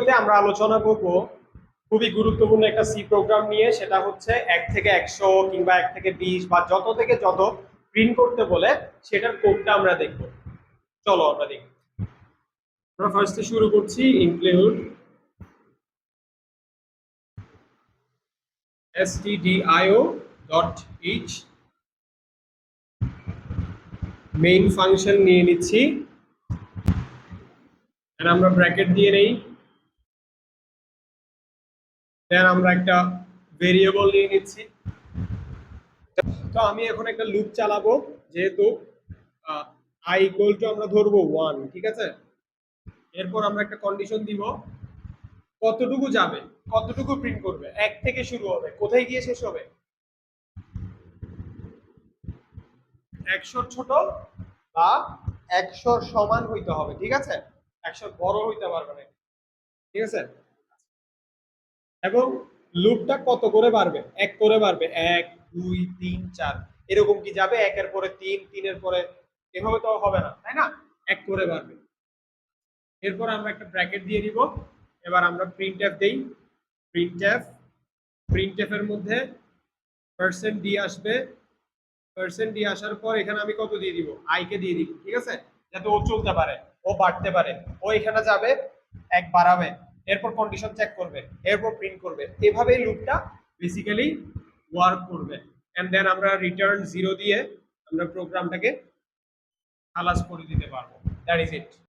ভিডিওতে আমরা আলোচনা করব খুবই গুরুত্বপূর্ণ একটা সি প্রোগ্রাম নিয়ে, সেটা হচ্ছে এক থেকে একশো কিংবা এক থেকে বিশ বা যত থেকে যত প্রিন্ট করতে বলে, সেটার কোডটা আমরা দেখব। চলো আমরা দেখি। আমরা ফার্স্টে শুরু করছি include stdio dot each main function নিয়ে নিচ্ছি। আমরা ব্র্যাকেট দিয়ে নেই। দেন আমরা একটা ভেরিয়েবল নিয়ে নিচ্ছি। তো আমি এখন একটা লুপ চালাবো, যেহেতু আই ইকুয়াল টু আমরা ধরবো ওয়ান ঠিক আছে? এরপর আমরা একটা কন্ডিশন দিব, কতটুকু যাবে, কতটুকু প্রিন্ট করবে, এক থেকে শুরু হবে, কোথায় গিয়ে শেষ হবে? একশোর ছোট বা একশোর সমান হইতে হবে, ঠিক আছে? একশোর বড় হইতে পারবে না। ঠিক আছে? এবং লুপটা কত করে বাড়বে? এক করে বাড়বে। এক, দুই, তিন, চার। এরকম কি যাবে? একের পরে তিন, তিনের পরে এভাবে তো হবে না, তাই না? এক করে বাড়বে। এরপর আমরা একটা ব্র্যাকেট দিয়ে দিব এবার আমরা প্রিন্ট এফ দিই। প্রিন্ট এফ প্রিন্ট এর মধ্যে পার্সেন্ট ডি আসবে। পার্সেন্ট ডি আসার পর এখানে আমি কত দিয়ে দিব? আই কে দিয়ে দিব, ঠিক আছে? যাতে ও চলতে পারে, ও বাড়তে পারে। ও এখানে যাবে, এক বাড়াবে। এরপর কন্ডিশন চেক করবে, এরপর প্রিন্ট করবে। এভাবেই লুপটা বেসিক্যালি ওয়ার্ক করবে। এন্ড দেন আমরা রিটার্ন জিরো দিয়ে আমরা প্রোগ্রামটাকে খালাস করে দিতে পারব। That is it